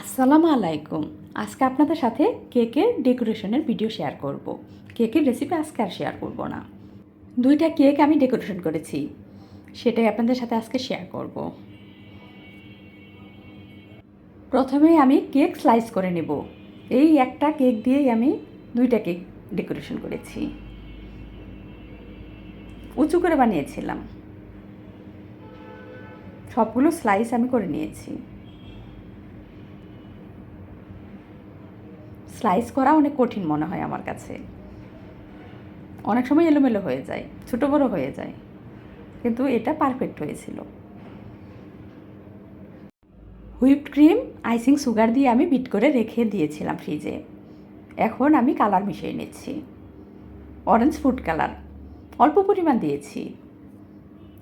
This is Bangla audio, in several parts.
আসসালামু আলাইকুম। আজকে আপনাদের সাথে কেকের ডেকোরেশনের ভিডিও শেয়ার করব। কেকের রেসিপি আজকে আর শেয়ার করব না। দুইটা কেক আমি ডেকোরেশন করেছি। সেটাই আপনাদের সাথে আজকে শেয়ার করব। প্রথমে আমি কেক স্লাইস করে নেব। এই একটা কেক দিয়েই আমি দুইটা কেক ডেকোরেশন করেছি। উঁচু করে বানিয়েছিলাম। সবগুলো স্লাইস আমি করে নিয়েছি। স্লাইস করা অনেক কঠিন মনে হয় আমার কাছে। অনেক সময় এলোমেলো হয়ে যায়, ছোটো বড়ো হয়ে যায়, কিন্তু এটা পারফেক্ট হয়েছিল। হুইপড ক্রিম আইসিং সুগার দিয়ে আমি বিট করে রেখে দিয়েছিলাম ফ্রিজে এখন আমি কালার মিশিয়ে নিচ্ছি। অরেঞ্জ ফুড কালার অল্প পরিমাণ দিয়েছি।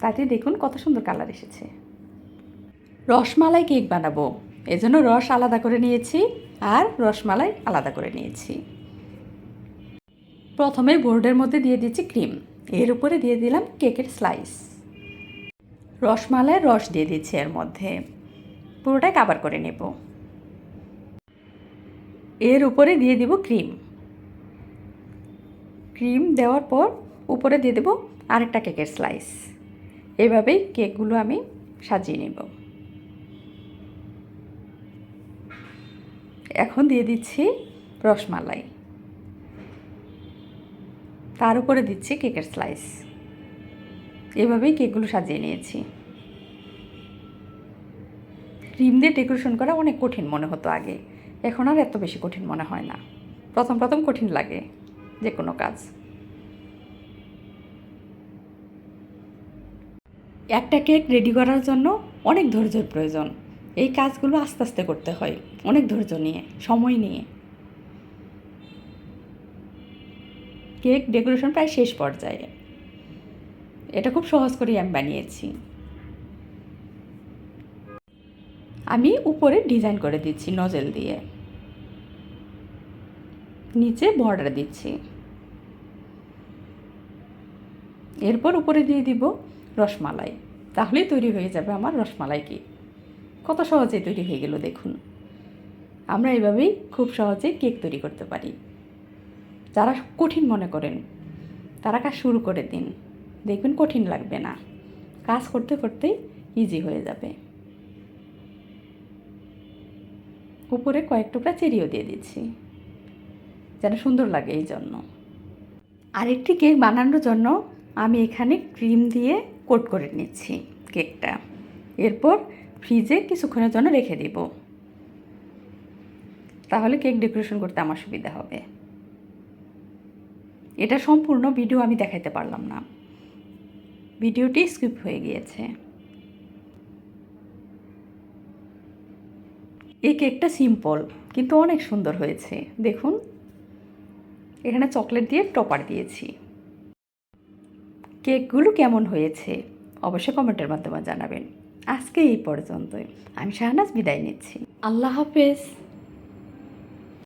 তাতে দেখুন কত সুন্দর কালার এসেছে। রসমালাই কেক বানাবো। এজন্য রস আলাদা করে নিয়েছি আর রসমালাই আলাদা করে নিয়েছি। প্রথমে বোর্ডের মধ্যে দিয়ে দিয়েছি ক্রিম। এর উপরে দিয়ে দিলাম কেকের স্লাইস। রসমালাইয়ের রস দিয়ে দিচ্ছি এর মধ্যে। পুরোটাই কাবার করে নেব। এর উপরে দিয়ে দিব ক্রিম। ক্রিম দেওয়ার পর উপরে দিয়ে দেব আরেকটা কেকের স্লাইস। এভাবেই কেকগুলো আমি সাজিয়ে নেব। এখন দিয়ে দিচ্ছি রসমালাই। তার উপরে দিচ্ছি কেকের স্লাইস। এভাবেই কেকগুলো সাজিয়ে নিয়েছি। ক্রিম দিয়ে ডেকোরেশন করা অনেক কঠিন মনে হতো আগে। এখন আর এত বেশি কঠিন মনে হয় না। প্রথম প্রথম কঠিন লাগে যে কোনো কাজ। একটা কেক রেডি করার জন্য অনেক ধৈর্যের প্রয়োজন। এই কাজগুলো আস্তে আস্তে করতে হয়। অনেক ধৈর্য নিয়ে, সময় নিয়ে। কেক ডেকোরেশন প্রায় শেষ পর্যায়ে। এটা খুব সহজ করেই আমি বানিয়েছি। আমি উপরে ডিজাইন করে দিচ্ছি নজেল দিয়ে। নিচে বর্ডার দিচ্ছি। এরপর উপরে দিয়ে দিব রসমালাই। তাহলেই তৈরি হয়ে যাবে আমার রসমালাই কেক। কত সহজে তৈরি হয়ে গেল দেখুন। আমরা এভাবেই খুব সহজে কেক তৈরি করতে পারি। যারা কঠিন মনে করেন, তারা কাজ শুরু করে দিন। দেখবেন কঠিন লাগবে না। কাজ করতে করতে ইজি হয়ে যাবে। উপরে কয়েক টুকরা চেরিও দিয়ে দিচ্ছি, যেন সুন্দর লাগে এই জন্য। আরেকটি কেক বানানোর জন্য আমি এখানে ক্রিম দিয়ে কোট করে নিচ্ছি কেকটা। এরপর ফ্রিজে কিছুক্ষণের জন্য রেখে দিব। তাহলে কেক ডেকোরেশন করতে আমার সুবিধা হবে। এটা সম্পূর্ণ ভিডিও আমি দেখাতে পারলাম না। ভিডিওটি স্কিপ হয়ে গিয়েছে। এই কেকটা সিম্পল, কিন্তু অনেক সুন্দর হয়েছে। দেখুন। এখানে চকলেট দিয়ে টপার দিয়েছি। কেকগুলো কেমন হয়েছে? অবশ্যই কমেন্টের মাধ্যমে জানাবেন। আজকে এই পর্যন্তই। আমি শাহনাজ বিদায় নিচ্ছি। আল্লাহ হাফেজ।